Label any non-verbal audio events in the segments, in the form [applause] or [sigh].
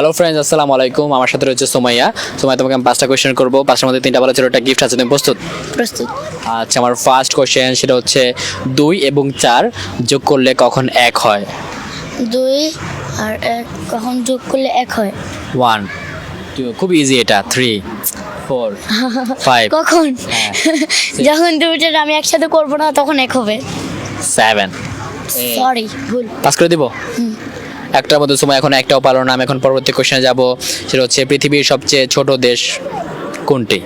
Hello friends আসসালামু আলাইকুম। আমার সাথে রয়েছে সোমাইয়া। সোমাইয়া তোমাকে আমি পাঁচটা কোয়েশ্চেন করব। পাঁচটার মধ্যে তিনটা বলা ছিল একটা গিফট আছে তুমি প্রস্তুত? প্রস্তুত। আচ্ছা আমার ফার্স্ট কোয়েশ্চেন সেটা হচ্ছে দুই এবং চার যোগ করলে কখন এক হয়? দুই আর এক কখন যোগ করলে এক হয়? ওয়ান টু খুব ইজি এটা। থ্রি ফোর ফাইভ কখন? হ্যাঁ। যখন দুইটা আমি একসাথে করব না তখন এক হবে। সেভেন সরি ভুল। পাস করে দিব? একটার মধ্যে সময় এখন একটাও পারো না। আমি এখন পরবর্তী কোশ্চেনে যাব। সেটা হচ্ছে পৃথিবীর সবচেয়ে ছোট দেশ কোনটি?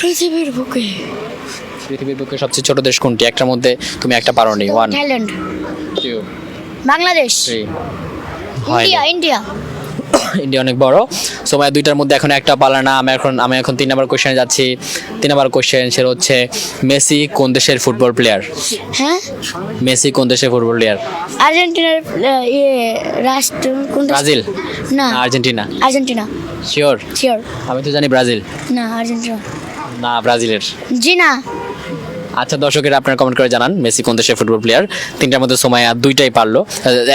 পৃথিবীর বুকে। পৃথিবীর বুকে সবচেয়ে ছোট দেশ কোনটি? একটার মধ্যে তুমি একটা পারো নি one Thailand Bangladesh. India India. [coughs] India অনেক বড়। সময় দুইটার মধ্যে এখন একটা পালা না আমি এখন আমি এখন তিন নম্বর কোশ্চেনে যাচ্ছি। তিন নম্বর কোশ্চেন সেটা হচ্ছে মেসি কোন দেশের ফুটবল প্লেয়ার হ্যাঁ? মেসি কোন দেশের ফুটবল প্লেয়ার আর্জেন্টিনার ইয়ে রাষ্ট্র কোন? ব্রাজিল। না। আর্জেন্টিনা। আর্জেন্টিনা। শিওর শিওর আমি তো জানি ব্রাজিল। না আর্জেন্টিনা। না ব্রাজিলের। জি না আচ্ছা দর্শকেরা আপনারা কমেন্ট করে জানান মেসি কোন দেশের ফুটবল প্লেয়ার তিনটার মধ্যে সময় আর দুইটাই পারল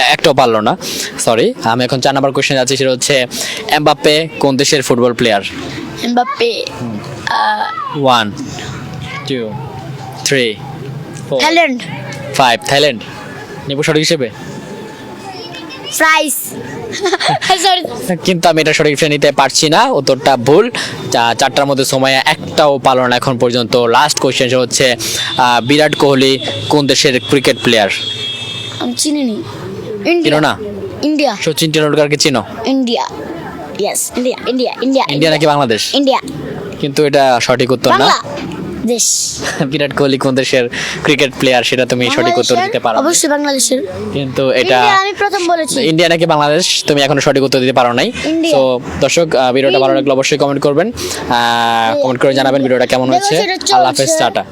একটাও পারল না। সরি আমি এখন চার নাম্বার কোশ্চেন যাচ্ছি সেটা হচ্ছে এমবাপ্পে কোন দেশের football player Mbappe one two three four Thailand five Thailand নেব সঠিক হিসেবে? ফ্রাইস সরি [laughs] কিন্তু আমি এটা সঠিক নিতে পারছি না উত্তরটা ভুল। চারটার মধ্যে সময় একটাও পালন এখন পর্যন্ত। লাস্ট কোশ্চেন হচ্ছে বিরাট কোহলি কোন দেশের ক্রিকেট প্লেয়ার আমি চিনি নি চিনো না? ইন্ডিয়া। সচিন টেন্ডুলকারকে চিনো? India. Yes India India India India নাকি বাংলাদেশ? ইন্ডিয়া। কিন্তু এটা সঠিক উত্তর না। দেশ বিরাট কোহলি কোন দেশের ক্রিকেট প্লেয়ার সেটা তুমি সঠিক উত্তর দিতে পারো। অবশ্যই বাংলাদেশের। কিন্তু এটা আমি প্রথম বলেছি। ইন্ডিয়া নাকি বাংলাদেশ? তুমি এখনও সঠিক উত্তর দিতে পারো নাই। তো দর্শক ভিডিওটা ভালো লাগলে অবশ্যই কমেন্ট করবেন। কমেন্ট করে জানাবেন ভিডিওটা কেমন হয়েছে। আল্লাহ হাফেজ। টাটা।